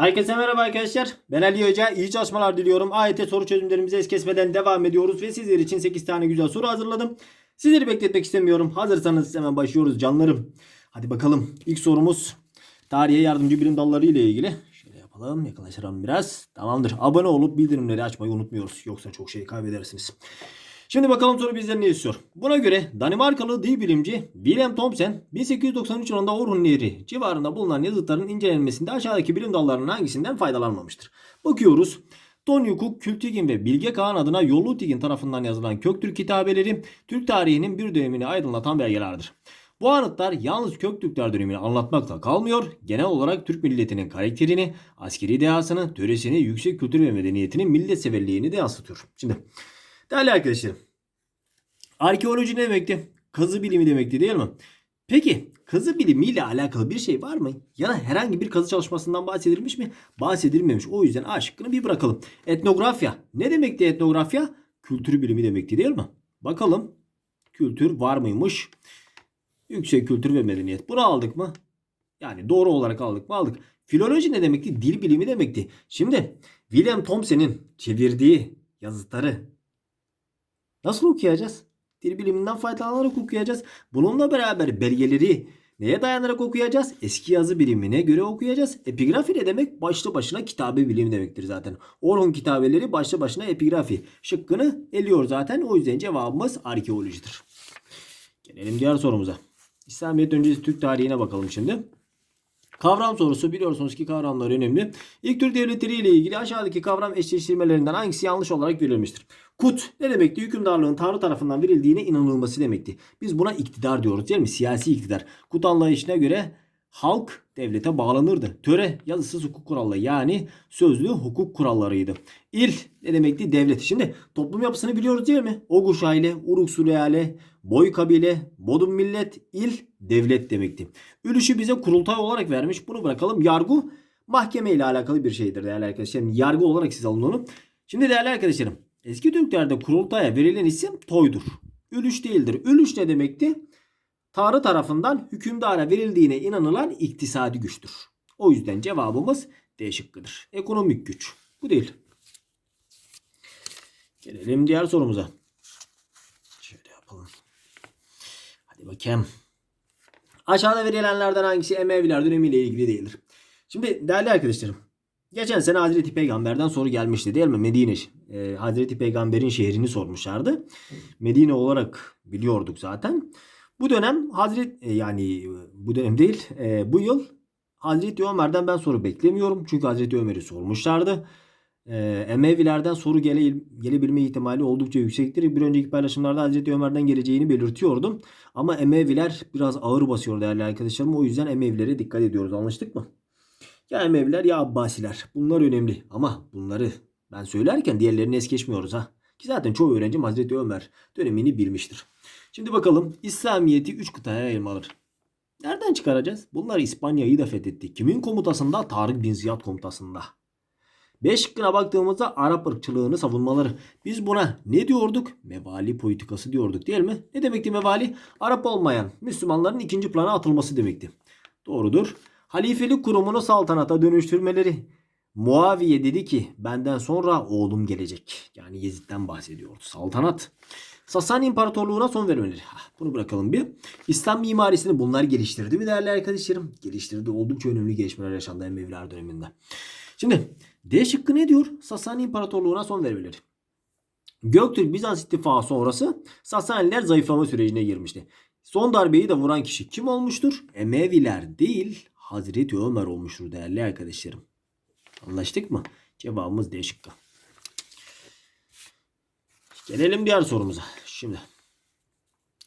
Herkese merhaba arkadaşlar. Ben Ali Hoca. İyi çalışmalar diliyorum. AYT soru çözümlerimize es kesmeden devam ediyoruz ve sizler için 8 tane güzel soru hazırladım. Sizleri bekletmek istemiyorum. Hazırsanız hemen başlıyoruz canlarım. Hadi bakalım. İlk sorumuz tarihe yardımcı bilim dalları ile ilgili. Şöyle yapalım. Yaklaştıralım biraz. Tamamdır. Abone olup bildirimleri açmayı unutmuyoruz. Yoksa çok şey kaybedersiniz. Şimdi bakalım soru bizden ne istiyor. Buna göre Danimarkalı dil bilimci William Thomson 1893 yılında Orhun Nehri civarında bulunan yazıtların incelenmesinde aşağıdaki bilim dallarının hangisinden faydalanmamıştır? Bakıyoruz. Don Yukuk, Kültigin ve Bilge Kağan adına Yollutigin tarafından yazılan Köktürk kitabeleri Türk tarihinin bir dönemini aydınlatan belgelerdir. Bu anıtlar yalnız Köktürkler dönemini anlatmakla kalmıyor, genel olarak Türk milletinin karakterini, askeri dehasını, töresini, yüksek kültür ve medeniyetinin milletseverliğini de yansıtıyor. Şimdi Değerli arkadaşlarım. Arkeoloji ne demekti? Kazı bilimi demekti değil mi? Peki kazı bilimiyle alakalı bir şey var mı? Ya da herhangi bir kazı çalışmasından bahsedilmiş mi? Bahsedilmemiş. O yüzden A şıkkını bir bırakalım. Etnografya. Ne demekti etnografya? Kültür bilimi demekti değil mi? Bakalım. Kültür var mıymış? Yüksek kültür ve medeniyet. Bunu aldık mı? Yani doğru olarak aldık mı? Aldık. Filoloji ne demekti? Dil bilimi demekti. Şimdi William Thomson'in çevirdiği yazıtları Nasıl okuyacağız? Dil biliminden faydalanarak okuyacağız. Bununla beraber belgeleri neye dayanarak okuyacağız? Eski yazı bilimine göre okuyacağız. Epigrafi ne demek? Başlı başına kitabe bilim demektir zaten. Orhun kitabeleri başlı başına epigrafi. Şıkkını eliyor zaten. O yüzden cevabımız arkeolojidir. Gelelim diğer sorumuza. İslamiyet öncesi Türk tarihine bakalım şimdi. Kavram sorusu biliyorsunuz ki kavramlar önemli. İlk Türk devletleri ile ilgili aşağıdaki kavram eşleştirmelerinden hangisi yanlış olarak verilmiştir? Kut ne demekti? Hükümdarlığın Tanrı tarafından verildiğine inanılması demekti. Biz buna iktidar diyoruz değil mi? Siyasi iktidar. Kut anlayışına göre halk devlete bağlanırdı. Töre yazısız hukuk kuralları yani sözlü hukuk kurallarıydı. İl ne demekti? Devlet. Şimdi toplum yapısını biliyoruz değil mi? Oguş aile, Uruk Süleyale, Boy kabile, Bodum millet, il, devlet demekti. Ülüşü bize kurultay olarak vermiş. Bunu bırakalım. Yargı mahkeme ile alakalı bir şeydir değerli arkadaşlarım. Yargı olarak siz alın onu. Şimdi değerli arkadaşlarım eski Türklerde kurultaya verilen isim toydur. Ülüş değildir. Ülüş ne demekti? Tanrı tarafından hükümdara verildiğine inanılan iktisadi güçtür. O yüzden cevabımız D şıkkıdır. Ekonomik güç. Bu değil. Gelelim diğer sorumuza. Şöyle yapalım. Hadi bakayım. Aşağıda verilenlerden hangisi Emeviler dönemiyle ilgili değildir? Şimdi değerli arkadaşlarım. Geçen sene Hazreti Peygamber'den soru gelmişti değil mi? Medine. E, Hazreti Peygamber'in şehrini sormuşlardı. Medine olarak biliyorduk zaten. Bu dönem Hazret e, yani bu dönem değil e, bu yıl Hazreti Ömer'den ben soru beklemiyorum. Çünkü Hazreti Ömer'i sormuşlardı. E, Emevilerden soru gele, gelebilme ihtimali oldukça yüksektir. Bir önceki paylaşımlarda Hazreti Ömer'den geleceğini belirtiyordum. Ama Emeviler biraz ağır basıyor değerli arkadaşlarım. O yüzden Emevilere dikkat ediyoruz. Anlaştık mı? Ya Emeviler ya Abbasiler. Bunlar önemli. Ama bunları ben söylerken diğerlerini es geçmiyoruz ha. Ki zaten çoğu öğrenci Hazreti Ömer dönemini bilmiştir. Şimdi bakalım İslamiyet'i 3 kıtaya ayırmalıdır. Nereden çıkaracağız? Bunlar İspanya'yı da fethetti. Kimin komutasında? Tarık bin Ziyad komutasında. B şıkkına baktığımızda Arap ırkçılığını savunmaları. Biz buna ne diyorduk? Mevali politikası diyorduk değil mi? Ne demekti mevali? Arap olmayan Müslümanların ikinci plana atılması demekti. Doğrudur. Halifelik kurumunu saltanata dönüştürmeleri. Muaviye dedi ki benden sonra oğlum gelecek. Yani Yezid'den bahsediyordu. Saltanat. Sasani İmparatorluğu'na son vermeleri. Hah, Bunu bırakalım bir. İslam mimarisini bunlar geliştirdi mi değerli arkadaşlarım? Geliştirdi. Oldukça önemli gelişmeler yaşandı Emeviler döneminde. Şimdi D şıkkı ne diyor? Sasani İmparatorluğu'na son vermeleri. Göktürk Bizans ittifakı sonrası Sasaniler zayıflama sürecine girmişti. Son darbeyi de vuran kişi kim olmuştur? Emeviler değil Hazreti Ömer olmuştur değerli arkadaşlarım. Anlaştık mı? Cevabımız D şıkkı. Gelelim diğer sorumuza. Şimdi.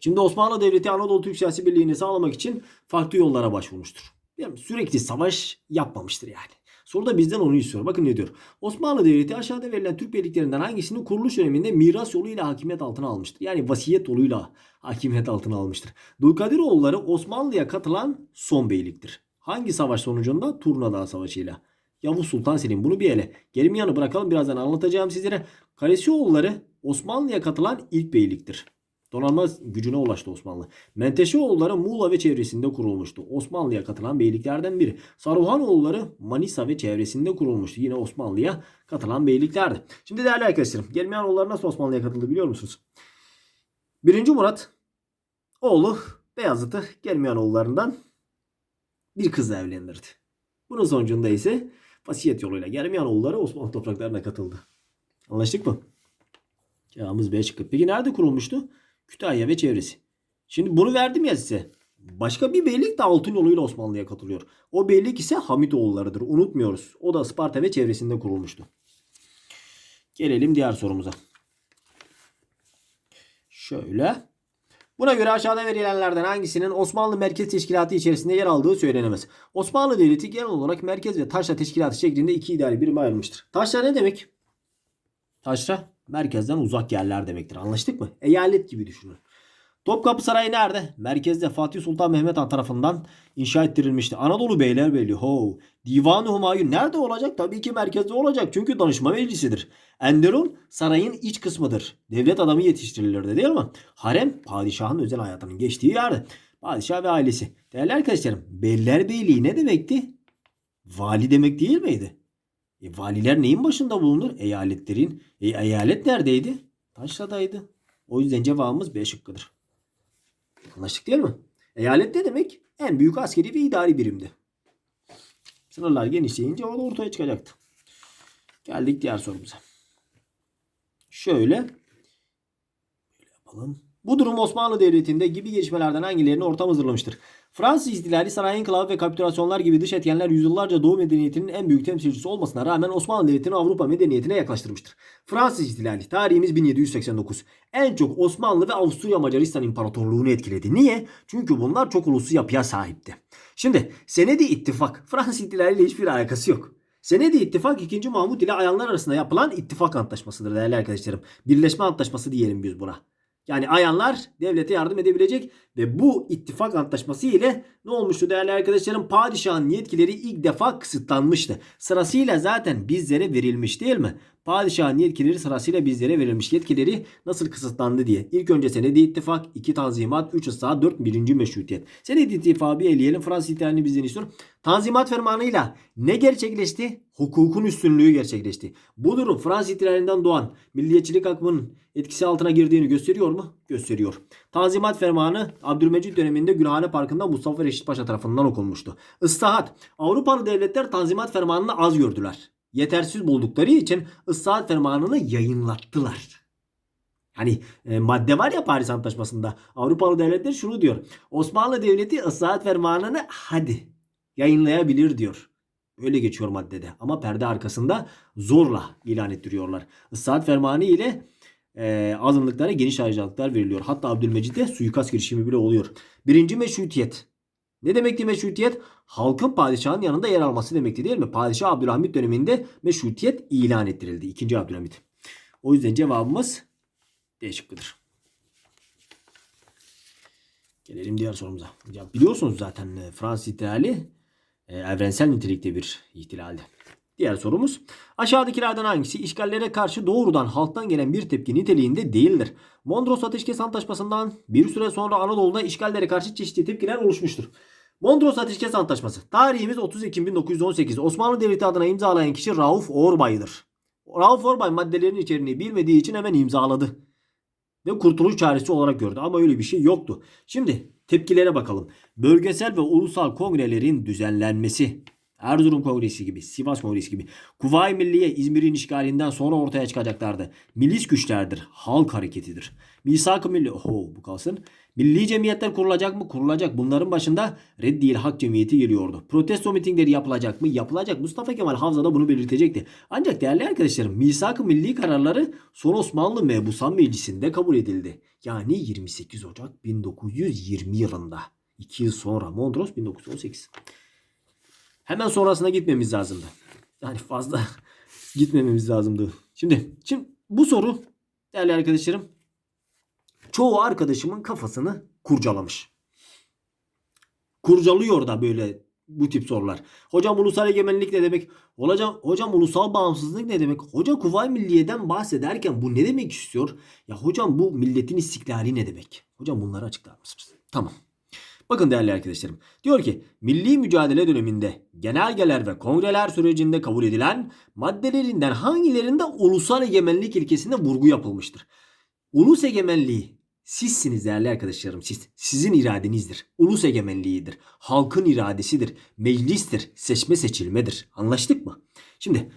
Şimdi Osmanlı Devleti Anadolu Türk Siyasi Birliği'ni sağlamak için farklı yollara başvurmuştur. Yani sürekli savaş yapmamıştır yani. Soruda bizden onu istiyor. Bakın ne diyor. Osmanlı Devleti aşağıda verilen Türk birliklerinden hangisini kuruluş döneminde miras yoluyla hakimiyet altına almıştır? Yani vasiyet yoluyla hakimiyet altına almıştır. Dulkadiroğulları Osmanlı'ya katılan son beyliktir. Hangi savaş sonucunda? Turna Dağı Savaşı'yla. Yavuz Sultan Selim bunu bir ele. Gerim yanı bırakalım birazdan anlatacağım sizlere. Karesioğulları Osmanlı'ya katılan ilk beyliktir. Donanma gücüne ulaştı Osmanlı. Menteşeoğulları Muğla ve çevresinde kurulmuştu. Osmanlı'ya katılan beyliklerden biri. Saruhanoğulları Manisa ve çevresinde kurulmuştu. Yine Osmanlı'ya katılan beyliklerdi. Şimdi değerli arkadaşlarım Germiyanoğulları nasıl Osmanlı'ya katıldı biliyor musunuz? 1. Murat oğlu Beyazıt'ı Germiyanoğullarından bir kızla evlendirdi. Bunun sonucunda ise vasiyet yoluyla Germiyanoğulları Osmanlı topraklarına katıldı. Anlaştık mı? Cevabımız B şıkkı. Peki nerede kurulmuştu? Kütahya ve çevresi. Şimdi bunu verdim ya size. Başka bir beylik de altın yoluyla Osmanlı'ya katılıyor. O beylik ise Hamitoğullarıdır. Unutmuyoruz. O da Sparta ve çevresinde kurulmuştu. Gelelim diğer sorumuza. Şöyle. Buna göre aşağıda verilenlerden hangisinin Osmanlı Merkez Teşkilatı içerisinde yer aldığı söylenemez. Osmanlı Devleti genel olarak merkez ve taşra teşkilatı şeklinde iki ideal birime ayrılmıştır. Taşra ne demek? Taşra merkezden uzak yerler demektir. Anlaştık mı? Eyalet gibi düşünün. Topkapı Sarayı nerede? Merkezde Fatih Sultan Mehmet Han tarafından inşa ettirilmişti. Anadolu Beylerbeyliği. Ho. Divan-ı Humayun nerede olacak? Tabii ki merkezde olacak. Çünkü danışma meclisidir. Enderun sarayın iç kısmıdır. Devlet adamı yetiştirilirdi değil mi? Harem padişahın özel hayatının geçtiği yerde. Padişah ve ailesi. Değerli arkadaşlarım Beylerbeyliği ne demekti? Vali demek değil miydi? E, valiler neyin başında bulunur? Eyaletlerin. E, eyalet neredeydi? Taşra'daydı. O yüzden cevabımız B şıkkıdır. Anlaştık değil mi? Eyalet ne demek? En büyük askeri ve idari birimdi. Sınırlar genişleyince o da ortaya çıkacaktı. Geldik diğer sorumuza. Şöyle. Böyle yapalım. Bu durum Osmanlı Devleti'nde gibi gelişmelerden hangilerini ortam hazırlamıştır? Fransız ihtilali, sanayi inkılabı ve kapitülasyonlar gibi dış etkenler yüzyıllarca Doğu medeniyetinin en büyük temsilcisi olmasına rağmen Osmanlı Devleti'ni Avrupa medeniyetine yaklaştırmıştır. Fransız ihtilali, tarihimiz 1789. En çok Osmanlı ve Avusturya Macaristan İmparatorluğunu etkiledi. Niye? Çünkü bunlar çok uluslu yapıya sahipti. Şimdi Senedi İttifak, Fransız ihtilaliyle hiçbir alakası yok. Senedi İttifak 2. Mahmut ile ayanlar arasında yapılan ittifak antlaşmasıdır değerli arkadaşlarım. Birleşme antlaşması diyelim biz buna. Yani ayanlar devlete yardım edebilecek ve bu ittifak antlaşması ile ne olmuştu değerli arkadaşlarım? Padişahın yetkileri ilk defa kısıtlanmıştı. Sırasıyla zaten bizlere verilmiş değil mi? Padişahın yetkileri sırasıyla bizlere verilmiş yetkileri nasıl kısıtlandı diye. İlk önce senedi ittifak, iki tanzimat, üç ıslahat, dört birinci meşrutiyet. Senedi ittifakı bir eleyelim. Fransız ihtilalini bizden istiyorum. Tanzimat fermanıyla ne gerçekleşti? Hukukun üstünlüğü gerçekleşti. Bu durum Fransız ihtilalinden doğan milliyetçilik akımının etkisi altına girdiğini gösteriyor mu? Gösteriyor. Tanzimat fermanı Abdülmecit döneminde Gülhane Parkı'nda Mustafa Reşit Paşa tarafından okunmuştu. Islahat. Avrupalı devletler Tanzimat fermanını az gördüler. Yetersiz buldukları için ıslahat fermanını yayınlattılar. Hani e, madde var ya Paris Antlaşması'nda. Avrupalı devletler şunu diyor. Osmanlı Devleti ıslahat fermanını hadi yayınlayabilir diyor. Öyle geçiyor maddede. Ama perde arkasında zorla ilan ettiriyorlar. Islahat fermanı ile e, azınlıklara geniş ayrıcalıklar veriliyor. Hatta Abdülmecit'e suikast girişimi bile oluyor. Birinci meşrutiyet. Ne demekti meşrutiyet? Halkın padişahın yanında yer alması demekti değil mi? Padişah Abdülhamit döneminde meşrutiyet ilan ettirildi. İkinci Abdülhamit. O yüzden cevabımız D şıkkıdır. Gelelim diğer sorumuza. Ya biliyorsunuz zaten e, Fransız ihtilali e, evrensel nitelikte bir ihtilaldi. Diğer sorumuz. Aşağıdakilerden hangisi işgallere karşı doğrudan halktan gelen bir tepki niteliğinde değildir? Mondros Ateşkes Antlaşması'ndan bir süre sonra Anadolu'da işgallere karşı çeşitli tepkiler oluşmuştur. Mondros Ateşkes Antlaşması. Tarihimiz 30 Ekim 1918. Osmanlı Devleti adına imzalayan kişi Rauf Orbay'dır. Rauf Orbay maddelerin içeriğini bilmediği için hemen imzaladı. Ve kurtuluş çaresi olarak gördü. Ama öyle bir şey yoktu. Şimdi tepkilere bakalım. Bölgesel ve ulusal kongrelerin düzenlenmesi. Erzurum Kongresi gibi, Sivas Kongresi gibi. Kuvayi Milliye İzmir'in işgalinden sonra ortaya çıkacaklardı. Milis güçlerdir, halk hareketidir. Misak-ı Milli, oho bu kalsın. Milli cemiyetler kurulacak mı? Kurulacak. Bunların başında Reddiyel Hak Cemiyeti geliyordu. Protesto mitingleri yapılacak mı? Yapılacak. Mustafa Kemal Havza'da bunu belirtecekti. Ancak değerli arkadaşlarım Misak-ı Milli kararları son Osmanlı Mebusan Meclisi'nde kabul edildi. Yani 28 Ocak 1920 yılında. 2 yıl sonra Mondros 1918. Hemen sonrasına gitmemiz lazımdı. Yani fazla gitmememiz lazımdı. Şimdi, şimdi bu soru değerli arkadaşlarım çoğu arkadaşımın kafasını kurcalamış. Kurcalıyor da böyle bu tip sorular. Hocam ulusal egemenlik ne demek? Hocam, hocam ulusal bağımsızlık ne demek? Hoca Kuvayi Milliye'den bahsederken bu ne demek istiyor? Ya hocam bu milletin istiklali ne demek? Hocam bunları açıklar mısınız? Tamam. Bakın değerli arkadaşlarım. Diyor ki milli mücadele döneminde genelgeler ve kongreler sürecinde kabul edilen maddelerinden hangilerinde ulusal egemenlik ilkesine vurgu yapılmıştır? Ulus egemenliği sizsiniz değerli arkadaşlarım siz. Sizin iradenizdir. Ulus egemenliğidir. Halkın iradesidir. Meclistir. Seçme seçilmedir. Anlaştık mı? Şimdi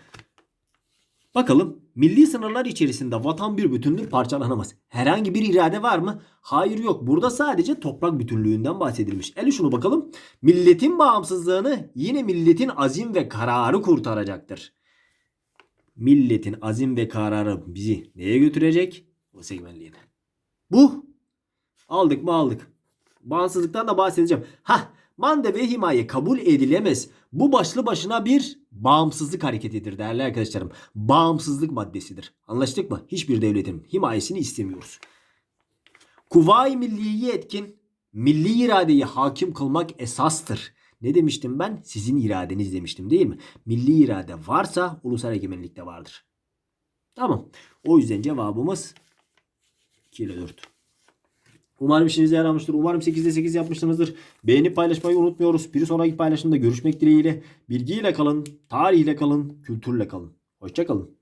Bakalım milli sınırlar içerisinde vatan bir bütünlük parçalanamaz. Herhangi bir irade var mı? Hayır yok. Burada sadece toprak bütünlüğünden bahsedilmiş. Eli şunu bakalım. Milletin bağımsızlığını yine milletin azim ve kararı kurtaracaktır. Milletin azim ve kararı bizi neye götürecek? O segmentliğine. Bu. Aldık mı aldık. Bağımsızlıktan da bahsedeceğim. Ha, mande ve himaye kabul edilemez. Bu başlı başına bir bağımsızlık hareketidir değerli arkadaşlarım. Bağımsızlık maddesidir. Anlaştık mı? Hiçbir devletin himayesini istemiyoruz. Kuvayi milliyi etkin, milli iradeyi hakim kılmak esastır. Ne demiştim ben? Sizin iradeniz demiştim değil mi? Milli irade varsa ulusal egemenlik de vardır. Tamam. O yüzden cevabımız 2 ile 4. Umarım işinize yaramıştır. Umarım 8'de 8 yapmışsınızdır. Beğenip paylaşmayı unutmuyoruz. Bir sonraki paylaşımda görüşmek dileğiyle. Bilgiyle kalın, tarihle kalın, kültürle kalın. Hoşçakalın.